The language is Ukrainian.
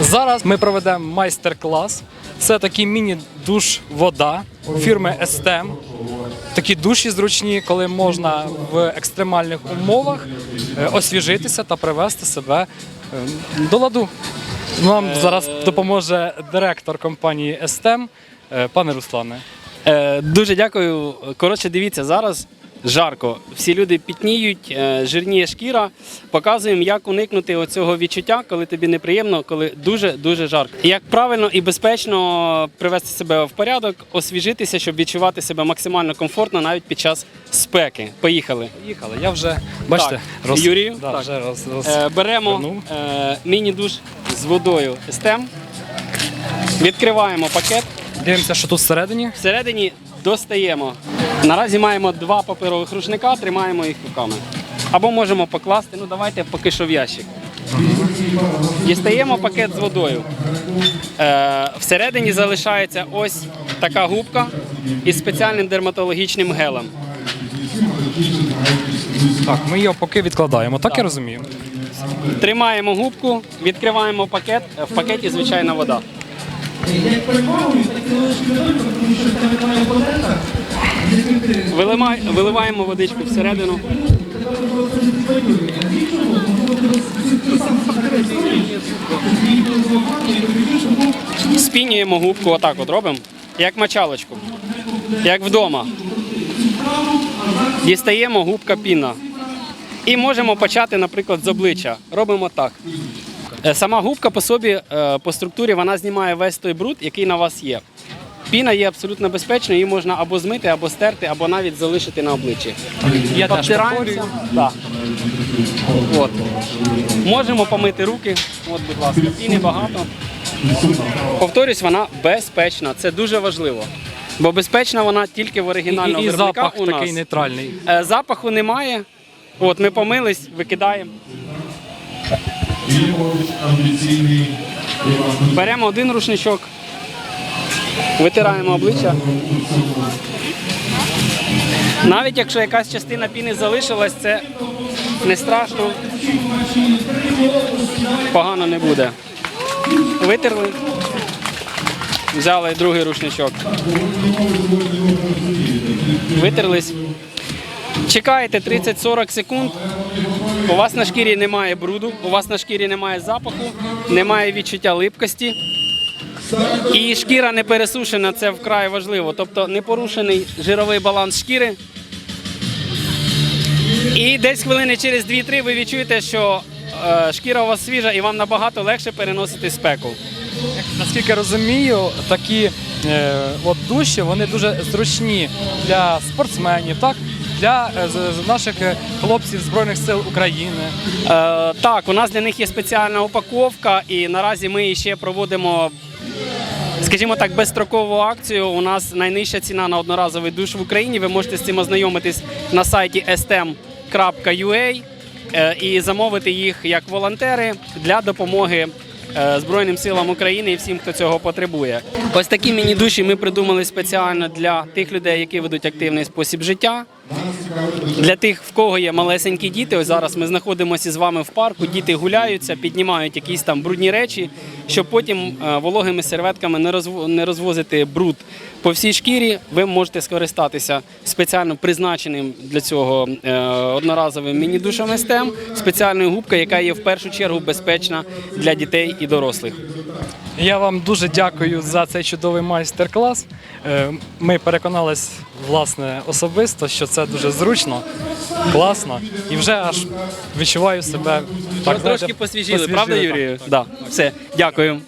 Зараз ми проведемо майстер-клас. Це такий міні-душ вода фірми Estem. Такі душі зручні, коли можна в екстремальних умовах е, освіжитися та привести себе е, до ладу. Нам зараз допоможе директор компанії Estem, е, пане Руслане. Е, дуже дякую. Коротше, дивіться, зараз жарко. Всі люди пітніють, е, жирніє шкіра. Показуємо, як уникнути оцього відчуття, коли тобі неприємно, коли дуже дуже жарко. Як правильно і безпечно привести себе в порядок, освіжитися, щоб відчувати себе максимально комфортно навіть під час спеки. Поїхали. Поїхали. Я вже бачите, Так, Юрію, да, так. вже роз, роз... Е, беремо е, міні-душ з водою Estem. Відкриваємо пакет. Дивимося, що тут всередині. Всередині достаємо. Наразі маємо два паперових рушника, тримаємо їх руками. Або можемо покласти, ну давайте поки що в ящик. Дістаємо пакет з водою. Е, всередині залишається ось така губка із спеціальним дерматологічним гелем. Так, ми його поки відкладаємо, так, я розумію. Тримаємо губку, відкриваємо пакет. Е, В пакеті звичайна вода. Вилимай- Виливаємо водичку всередину. Спінюємо губку, отак от робимо, як мочалочку, як вдома. Дістаємо губка піна. І можемо почати, наприклад, з обличчя. Робимо так. Е, Сама губка по собі, е, по структурі, вона знімає весь той бруд, який на вас є. Піна є абсолютно безпечною, її можна або змити, або стерти, або навіть залишити на обличчі. Я Обтираємося. От. Можемо помити руки. От, будь ласка, піни багато. Повторюсь, вона безпечна. Це дуже важливо. Бо безпечна вона тільки в І, оригінального і, і виробника запах у нас. такий нейтральний. Е, Запаху немає. От ми помились, викидаємо. Беремо один рушничок, витираємо обличчя. Навіть якщо якась частина піни залишилась, це не страшно. Погано не буде. Витерли. Взяли другий рушничок. Витерлись. Чекаєте 30-40 секунд. У вас на шкірі немає бруду, у вас на шкірі немає запаху, немає відчуття липкості. І шкіра не пересушена, це вкрай важливо. Тобто не порушений жировий баланс шкіри. І десь хвилини через 2-3 ви відчуєте, що е, шкіра у вас свіжа і вам набагато легше переносити спеку. Наскільки розумію, такі е, от душі вони дуже зручні для спортсменів, так? Для е, наших е, хлопців Збройних сил України. Е, так, у нас для них є спеціальна упаковка, і наразі ми ще проводимо, скажімо так, безстрокову акцію. У нас найнижча ціна на одноразовий душ в Україні. Ви можете з цим ознайомитись на сайті stem.ua і замовити їх як волонтери для допомоги. Збройним силам України і всім, хто цього потребує. Ось такі міні-душі ми придумали спеціально для тих людей, які ведуть активний спосіб життя. Для тих, в кого є малесенькі діти, ось зараз ми знаходимося з вами в парку. Діти гуляються, піднімають якісь там брудні речі, щоб потім е, вологими серветками не розвозити бруд по всій шкірі. Ви можете скористатися спеціально призначеним для цього е, одноразовим міні-душем STEM, спеціальною губкою, яка є в першу чергу безпечна для дітей і дорослих. Я вам дуже дякую за цей чудовий майстер-клас. Е, Ми переконались власне особисто, що це дуже зручно, класно, і вже аж відчуваю себе так. Трошки знаєте, посвіжили, правда, Юрію? Да. Все, дякую.